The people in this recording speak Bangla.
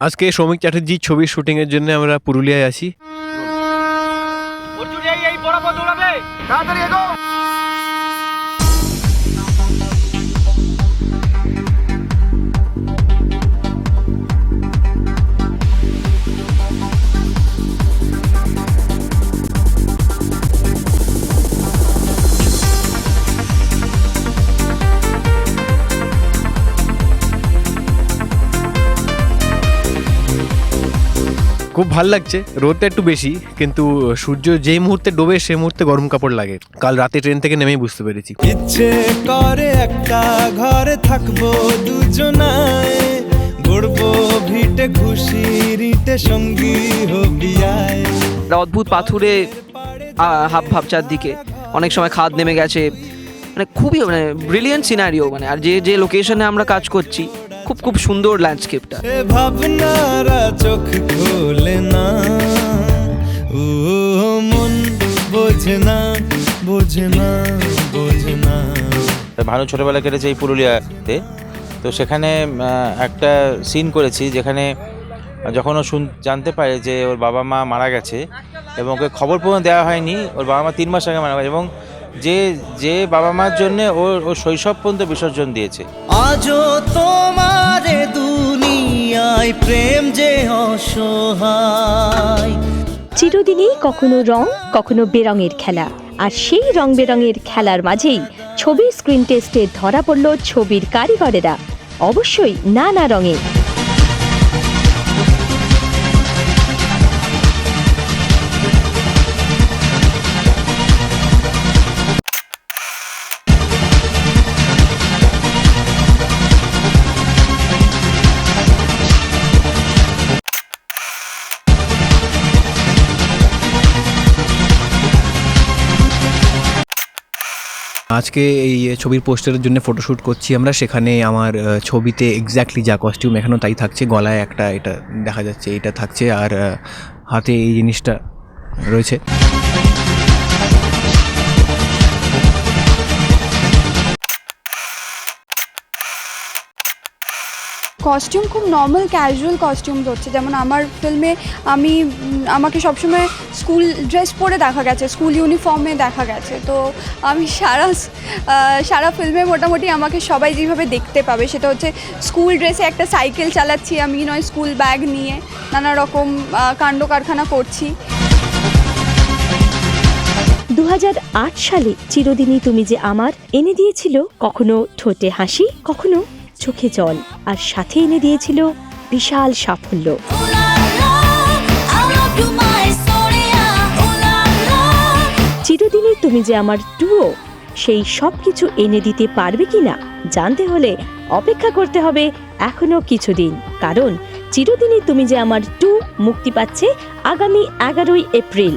আজকে শ্রমিক চ্যাটার্জির ছবির শুটিং এর জন্য আমরা পুরুলিয়ায় আছি। তাড়াতাড়ি খুব ভালো লাগছে। রোদটা একটু বেশি কিন্তু সূর্য যেই মুহূর্তে ডোবে সেই মুহূর্তে গরম কাপড় লাগে। কাল রাতে ট্রেন থেকে নেমেই বুঝতে পেরেছি। ইচ্ছে করে একটা ঘরে থাকব দুজনায়। গড়বো ভিটে খুশির ইটে সঙ্গী হবিয়ায়। অদ্ভুত পাথুরে আহ, হাব ভাব চারদিকে অনেক সময় খাদ নেমে গেছে। মানে খুবই মানে ব্রিলিয়েন্ট সিনারিও মানে। আর যে যে লোকেশনে আমরা কাজ করছি খুব খুব সুন্দর ল্যান্ডস্কেপটা ভাবনারা চোখ খোলে না। ও মন বোঝে না বোঝে না বোঝে না। ভানু ছোটোবেলা কেটেছে এই পুরুলিয়াতে। তো সেখানে একটা সিন করেছি যেখানে যখন ও শুন জানতে পারে যে ওর বাবা মা মারা গেছে এবং ওকে খবর পর্যন্ত দেওয়া হয়নি ওর বাবা মা তিন মাস আগে মারা গেছে এবং যে যে বাবা মার জন্য ওর ও শৈশব পর্যন্ত বিসর্জন দিয়েছে। আজও তোমার দুনিয়ায় প্রেম যে অসহায়। চিরদিনই কখনো রং কখনো বেরঙের খেলা। আর সেই রং বেরঙের খেলার মাঝেই ছবির স্ক্রিন টেস্টে ধরা পড়ল ছবির কারিগরেরা। অবশ্যই নানা রঙে। আজকে এই ছবির পোস্টারের জন্য ফটোশ্যুট করছি আমরা। সেখানে আমার ছবিতে এক্স্যাক্টলি যা কস্টিউম এখানেও তাই থাকছে। গলায় একটা এটা দেখা যাচ্ছে, এটা থাকছে। আর হাতে এই জিনিসটা রয়েছে। কস্টিউম খুব নর্মাল ক্যাজুয়াল কস্টিউম হচ্ছে যেমন আমার ফিল্মে আমি, আমাকে সবসময় স্কুল ড্রেস পরে দেখা গেছে স্কুল ইউনিফর্মে দেখা গেছে। তো আমি সারা সারা ফিল্মে মোটামুটি আমাকে সবাই যেভাবে দেখতে পাবে, সেটা হচ্ছে স্কুল ড্রেসে একটা সাইকেল চালাচ্ছি আমি, নয় স্কুল ব্যাগ নিয়ে। নানা রকম কাণ্ড কারখানা করছি। দু হাজার আট সালে চিরদিনই তুমি যে আমার, এনে দিয়েছিল কখনো ঠোঁটে হাসি, কখনো চোখে জল আর সাথে এনে দিয়েছিল বিশাল সাফল্য। চিরদিনই তুমি যে আমার টুও সেই সব কিছু এনে দিতে পারবে কিনা জানতে হলে অপেক্ষা করতে হবে এখনও কিছুদিন। কারণ চিরদিনই তুমি যে আমার টু মুক্তি পাচ্ছে আগামী এগারোই এপ্রিল।